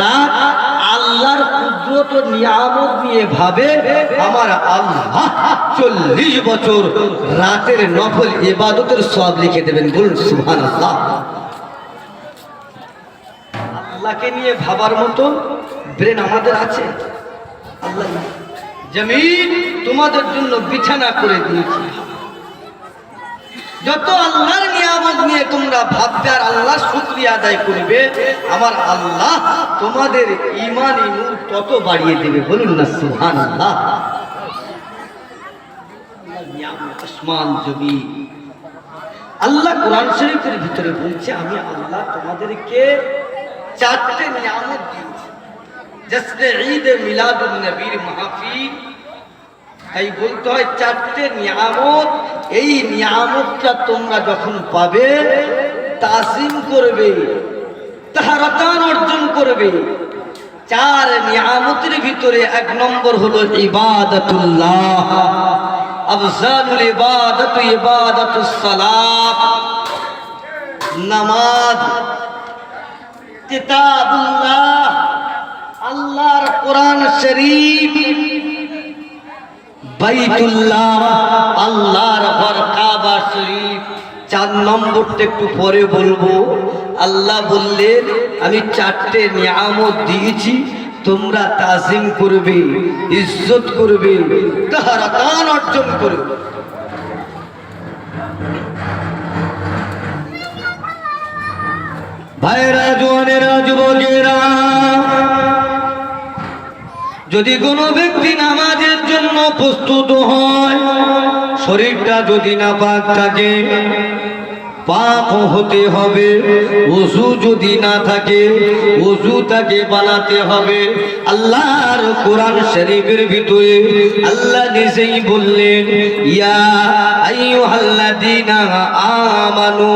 রাত আল্লাহর কুদরত নিয়ামত নিয়ে ভাবে, আমার আল্লাহ চল্লিশ বছর রাতের নফল ইবাদতের সব লিখে দেবেন। বলুন সুহান আল্লাহ আল্লাহকে নিয়ে ভাবার মতো ব্রেন আমাদের আছে? আল্লাহ জমিন তোমাদের জন্য বিছানা করে দিয়েছি। যত আল্লাহর নিয়ামত নিয়ে তোমরা ভাববে আর আল্লাহর শুক্রিয়া আদায় করবে, আমার আল্লাহ তোমাদের ইমান নূর তত বাড়িয়ে দেবে। বলুন না সুহান আল্লাহ আল্লাহ কোরআন শরীফের ভিতরে বলছে, আমি আল্লাহ তোমাদেরকে চারটে নিয়ামত দিয়েছি। ঈদ নবীর মাহফিল তাই বলতে হয় চারটে নিয়ামত। এই নিয়ামতটা তোমরা যখন পাবে তাসিম করবে, তাহারাতান অর্জন করবে। চার নিয়ামতের ভিতরে এক নম্বর হলো ইবাদতুল্লাহ। আফজালুল ইবাদতু ইবাদাতুস সালাত। নামাজ। কিতাবুল্লাহ। আল্লাহর কোরআন শরীফ। বাইতুল্লাহ, আল্লাহর ঘর কাবা শরীফ। চার নম্বরটা একটু পরে বলব। আল্লাহ বললেন, আমি চারটে নিয়ামত দিয়েছি, তোমরা তাজিম করবে, ইজ্জত করবে তাহারা দান অর্জন করবে। ভাইরা জোয়ানেরা, যুবকেরা যদি কোনো ব্যক্তি নামাজের জন্য প্রস্তুত হয় শরীরটা যদি না পাক থাকে পাপ হতে হবে। ওজু যদি না থাকে ওজু তাকে বানাতে হবে। আল্লাহর কোরআন শরীফের ভিতরে আল্লাহ নিজেই বললেন, ইয়া আইয়ুহাল্লাযীনা আমানু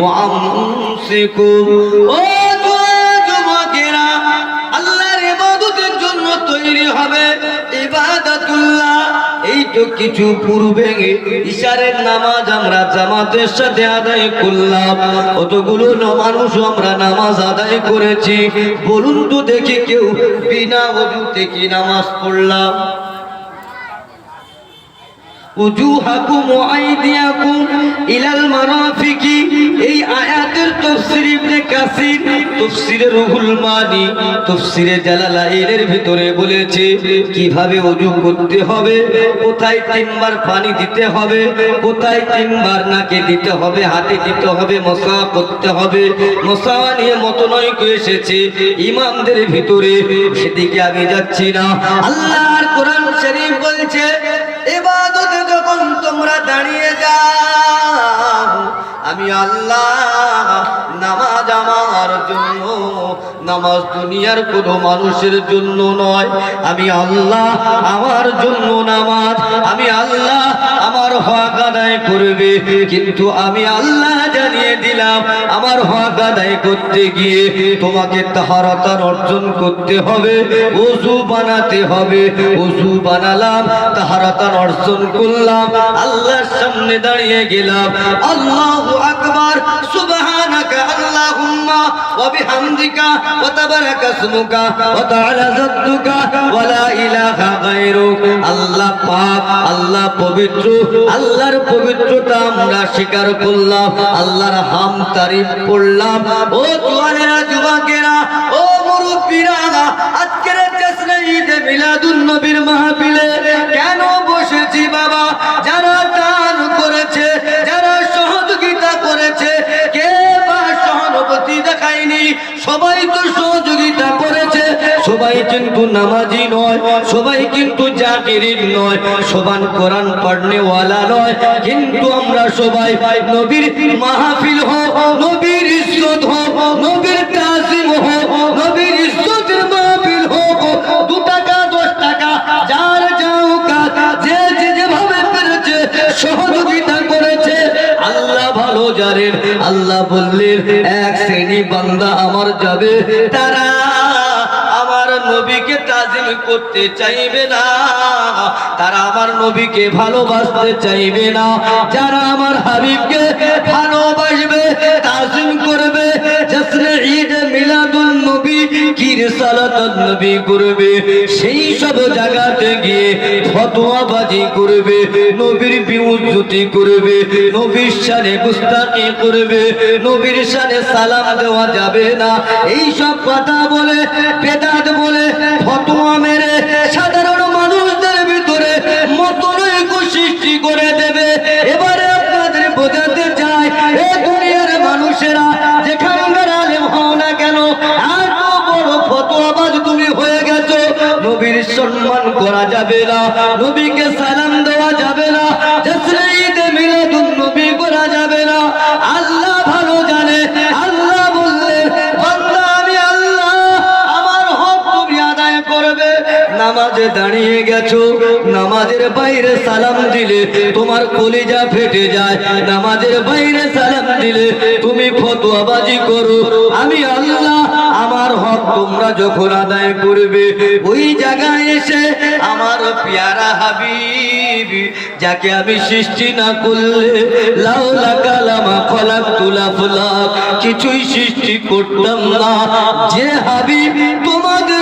ওয়া ও তো কিছু পূর্বে ইশারের নামাজ আমরা জামাতের সাথে আদায় করলাম। কতগুলো মানুষ আমরা নামাজ আদায় করেছি। বলুন তো দেখি কেউ বিনা অজুতে কি নামাজ পড়লাম। ওয়া আইদিয়াকুম ইলাল মারাফিকি। এই আয়াতের তাফসীর ইবনে কাসির তাফসীরে রুহুল মানি, তাফসীরে জালালাইনের ভিতরে বলেছে, কীভাবে ওযু করতে হবে, কোথায় তিনবার পানি দিতে হবে, কোথায় তিনবার নাকে দিতে হবে, হাতে দিতে হবে, মশা করতে হবে। মশা নিয়ে মতনয় এসেছে, ইমামদের ভিতরে সেদিকে আমি যাচ্ছি না। আল্লাহর কোরআন শরীফ বলছে, এবাদতে যখন তোমরা দাঁড়িয়ে যাও আমি আল্লাহ, নামাজ আমার জন্য, নামাজ দুনিয়ার কোনো মানুষের জন্য নয়। আমি আল্লাহ আমার জন্য নামাজ, আমি আল্লাহ আমার হক আদায় করবে। কিন্তু আমি আল্লাহ জানিয়ে দিলাম, আমার হক আদায় করতে গিয়ে তোমাকে তাহারতার অর্জন করতে হবে ওজু বানাতে হবে। ওজু বানালাম, তাহারতার অর্জন করলাম, আল্লাহর সামনে দাঁড়িয়ে গেলাম। আল্লাহু আল্লাহুম্মা, ওয়া বিহামদিকা, ওয়া ইসমুকা, ওয়া তাআলা জাদ্দুকা, ওয়া লা ইলাহা গায়রুক। আল্লাহ পাক, আল্লাহ পবিত্র, আল্লাহর পবিত্রতা আমরা স্বীকার করলাম, আল্লাহর হাম তারিফ পড়লাম ও জোয়ানেরা যুবকেরা ও মুরব্বীরা, আজকের জশ্নে মিলাদুন নবীর মাহফিলে কেন বসেছি বাবা? সবাই তো সহযোগিতা করেছে। সবাই কিন্তু নামাজি নয়, সবাই কিন্তু জাকিরিন নয়, সবান কোরআন পড়নেওয়ালা নয়। কিন্তু আমরা সবাই নবীর মাহফিল হোক নবীর ইজ্জত হোক নবীর তাজিম হোক নবীর ইজ্জতের মাহফিল হোক দু টাকা, দশ টাকা, যার যাও কাজ যে যেভাবে পেরেছে আল্লাহ ভালো আল্লাহ বললেন, এক শ্রেণি বান্দা আমার যাবে। তারা আমার নবীকে তাজিম করতে চাইবে না। তারা আমার নবীকে ভালোবাসতে চাইবে না। যারা আমার হাবিবকে ভালোবাসবে, তাজিম করবে নবী করবে? সেই সব জায়গাতে গিয়ে ফতোয়াবাজি করবে, নবীর বিউজ্জতি করবে, নবীর শানে গুস্তাকি করবে, নবীর শানে সালাম দেওয়া যাবে না। এই সব কথা বলে বেদাত যাবে না। নবীকে সালাম নামাজে দাঁড়িয়ে গেছো, নামাজের বাইরে সালাম দিলে তোমার কলিজা ফেটে যায়। নামাজের বাইরে সালাম দিলে তুমি ফতোয়াবাজি করো। আমি আল্লাহ, আমার হক তোমরা যখন আদায় করবে, ওই জায়গায় এসে আমার পেয়ারা হাবিব, যাকে আমি সৃষ্টি না করলে লাউলা কালামা ফলাক তুলা ফুলাক কিছুই সৃষ্টি করতাম না। যে হাবিব তোমাদের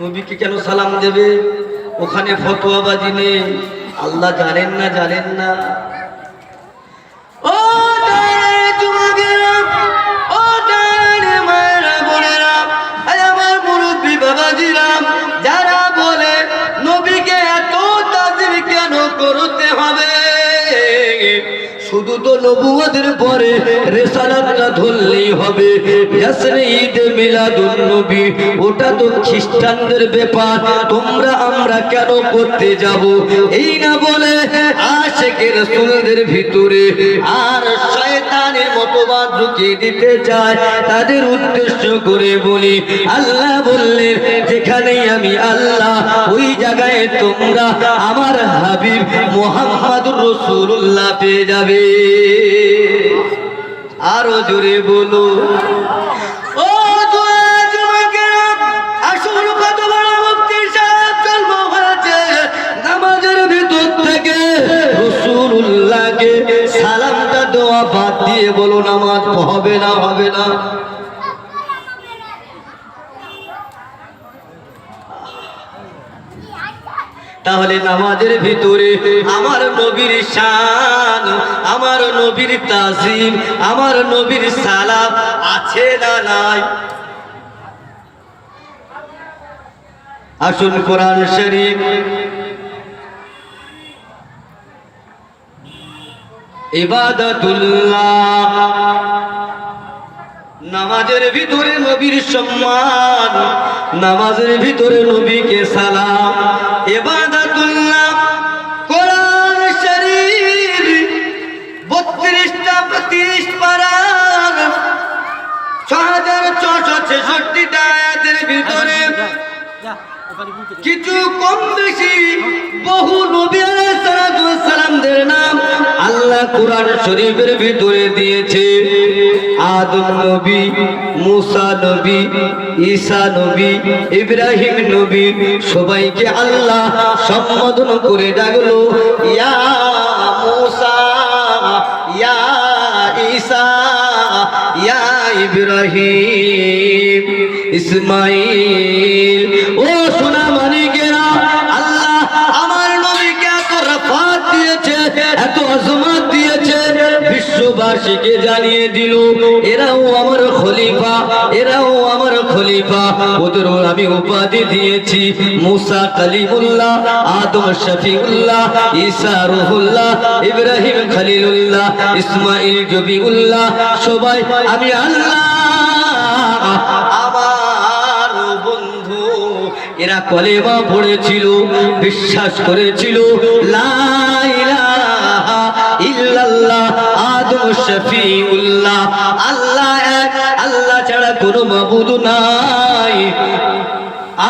নবীকে কেন সালাম দেবে? ওখানে ফতোয়াবাজি নেই। আল্লাহ জানেন না জানেন না। শুধু নবুয়তের পরে রেসালাতটা ধরলেই হবে। ঈদ মিলাদুন নবী, ওটা তো খ্রিস্টানদের ব্যাপার, তোমরা আমরা কেন করতে যাব? এই না বলে আশেকের রাসূলদের ভিতরে আর ঢুকিয়ে দিতে চায়, তাদের উদ্দেশ্য করে বলি, আল্লাহ বললেন, যেখানেই আমি আল্লাহ, ওই জায়গায় তোমরা আমার হাবিব মোহাম্মদ রসুল্লাহ পেয়ে যাবে। আরও জোরে বলো। ও দেওয়া বাদ দিয়ে বলো, নামাজ হবে না হবে না। তাহলে নামাজের ভিতরে আমার নবীর শান, আমার নবীর তাজিম, আমার নবীর সালাম আছে না নাই? আসুন কোরআন শরীফ। ইবাদতুল্লাহ। নামাজের ভিতরে নবীর সম্মান, নামাজের ভিতরে নবীকে সালাম। এবাদাতুল্লাহ কোরআন শরীফ, বত্রিশটা তিরিশ পারার ছ হাজার ছশো ছেষট্টিটা আয়াতের ভিতরে কিছু কম বেশি বহু নবী সালামদের নাম আল্লাহ কোরআন শরীফের ভিতরে দিয়েছে। আদম নবী, মুসা নবী, ঈসা নবী, ইব্রাহিম নবী, সবাইকে আল্লাহ সম্বোধন করে ডাকলো, ইয়া মুসা, ইয়া ঈসা, ইয়া ইব্রাহিম ইসমাইল ও সোনা মানিকেরা এত আজমাত দিয়েছে, বিশ্ববাসীকে জানিয়ে দিল, এরাও আমার খলিফা, এরাও আমার খলিফা। ওদেরও আমি উপাধি দিয়েছি, মুসা কালিমুল্লাহ, আদম শফিউল্লাহ, ঈসা রুহুল্লাহ, ইব্রাহিম খলিলুল্লাহ, ইসমাইল জবিউল্লাহ, সবাই, আমি আল্লাহ এরা কলেমা পড়েছিল, বিশ্বাস করেছিল, লা কোনো মাবুদ নাই।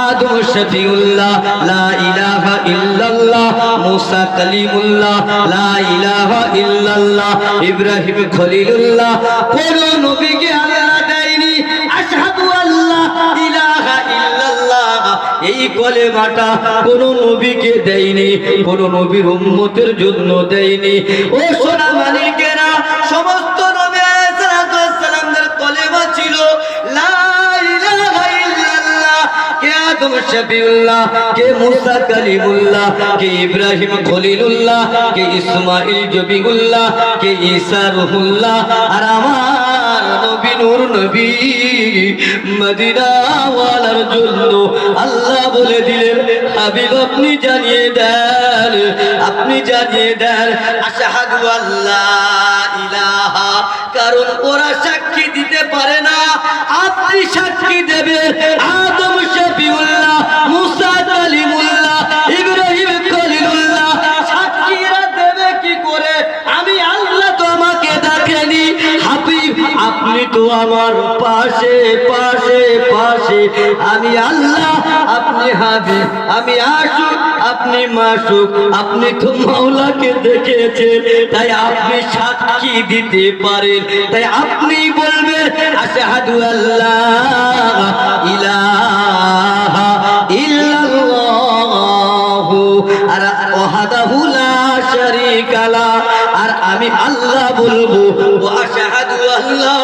আদম শফিউল্লাহ, লা মুসা ইব্রাহিম খলিলুল্লাহ। কোন নবীকে দেয়নি। কোন নবীকে দেয়নি, কোন নবীর উম্মতের জন্য দেয়নি। ও সোনা মালিকেরা শফিউল্লাহ, কে মুসা কালিমুল্লাহ, কে ইব্রাহিম খলিলুল্লাহ, কে ইসমাইল জবিউল্লাহ, কে ঈসা রুহুল্লাহ, আর আমার নবী নূর নবী মদিনা ওয়ালার জন্য আল্লাহ বলে দিলেন, হাবিব আপনি জানিয়ে দেন, আপনি জানিয়ে দেন, আশহাদু ইলাহা কারণ ওরা সাক্ষী দিতে পারে না। আপনি সাক্ষী দেবেন আদম শফিউল্লাহ, মুসা কালিমুল্লাহ, ইব্রাহিম সাক্ষীরা দেবে কি করে? আমি আল্লাহ তোমাকে দেখেনি। হাবিব, আপনি তো আমার পাশে পাশে পাশে। আমি আল্লাহ, আপনি হাবিব। আমি আশুক আপনি মাসুক, আপনি তো মাওলাকে দেখেছেন, তাই আপনি সাক্ষী দিতে পারেন। তাই আপনি বলবেন, আশহাদু আল্লাহ ইল্লাল্লাহু, আর আর আমি আল্লাহ বলব আল্লাহ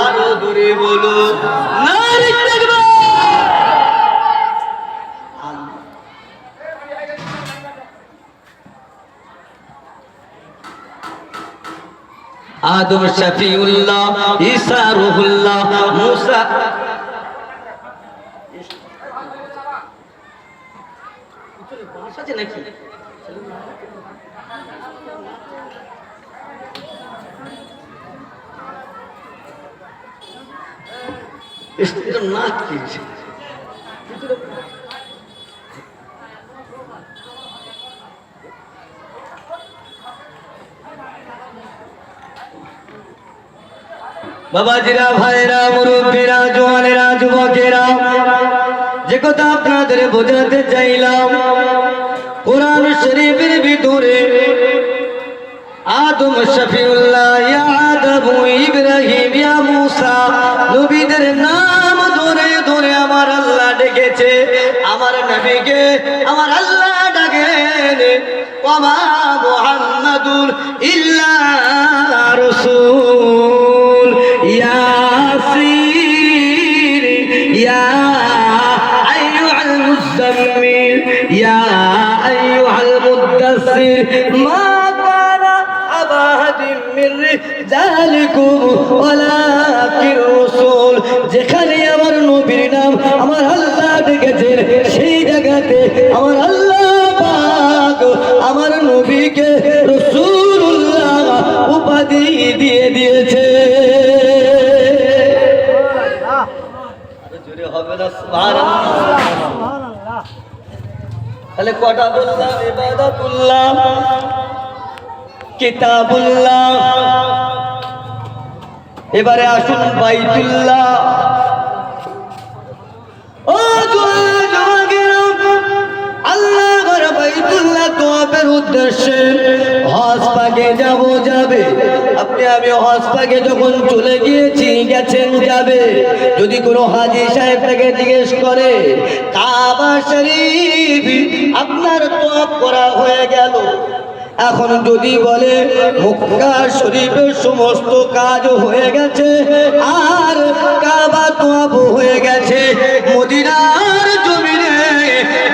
আরও বলো আদম শফিউল্লাহ ঈসা রুহুল্লাহ মুসা। নাকি নাচ কি? বাবাজিরা ভাইরা মুরব্বীরা, জোয়ানেরা, যুবকেরা, যে কথা আপনাদের বোঝাতে চাইলাম, কোরআন শরীফের ভিতরে আদম শফিউল্লাহ নাম ধরে ধরে আমার আল্লাহ ডেকেছে। আমার নবীকে আমার আল্লাহ ডাকেন। ওমা আলাইকুম ওয়ালাকির রাসূল? যেখানে আমার নবীর নাম, আমার আল্লাহ ডেকেছেন, সেই জায়গাতে আমার আল্লাহ পাক আমার নবীকে রাসূলুল্লাহ উপাধি দিয়ে দিয়েছে। তাহলে কটা বললাম? ইবাদাতুল্লাহ, কিতাবুল্লাহ এবারে আসুন বাইতুল্লাহ। আল্লাহ বাইতুল্লাহ উদ্দেশ্যে যাব যাবে। আপনি, আমি যখন চলে গিয়েছি, গেছেন যাবে। যদি কোনো হাজি সাহেব তাকে জিজ্ঞেস করে, কাবা শরীফ আপনার তোয়াফ করা হয়ে গেল। এখন যদি বলে মক্কা শরীফের সমস্ত কাজ হয়ে গেছে, আর কাবা তোয়াবো হয়ে গেছে, মদিনার জমিনে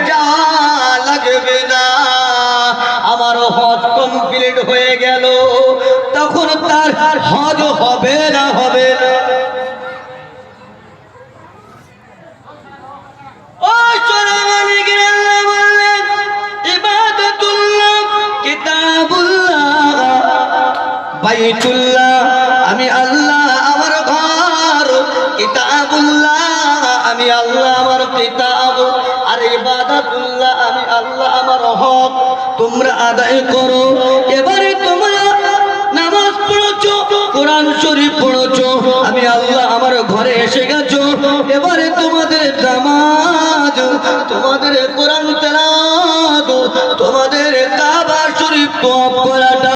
যা লাগবে না, আমার হজ কমপ্লিট হয়ে গেল, তখন তার হজ হবে না হবে? বাইতুল্লাহ, আমি আল্লাহ আমার ঘর। আমি আল্লাহ আমার কিতাব। আর ইবাদাতুল্লাহ আমি আল্লাহ আমার হক। তোমরা আদায় করো। এবারে তোমরা নামাজ পড়ছো কোরআন শরীফ পড়ছো আমি আল্লাহ আমার ঘরে এসে গেছো। এবারে তোমাদের নামাজ তোমাদের কোরআন তেলাওয়াত তোমাদের কাবা শরীফ করার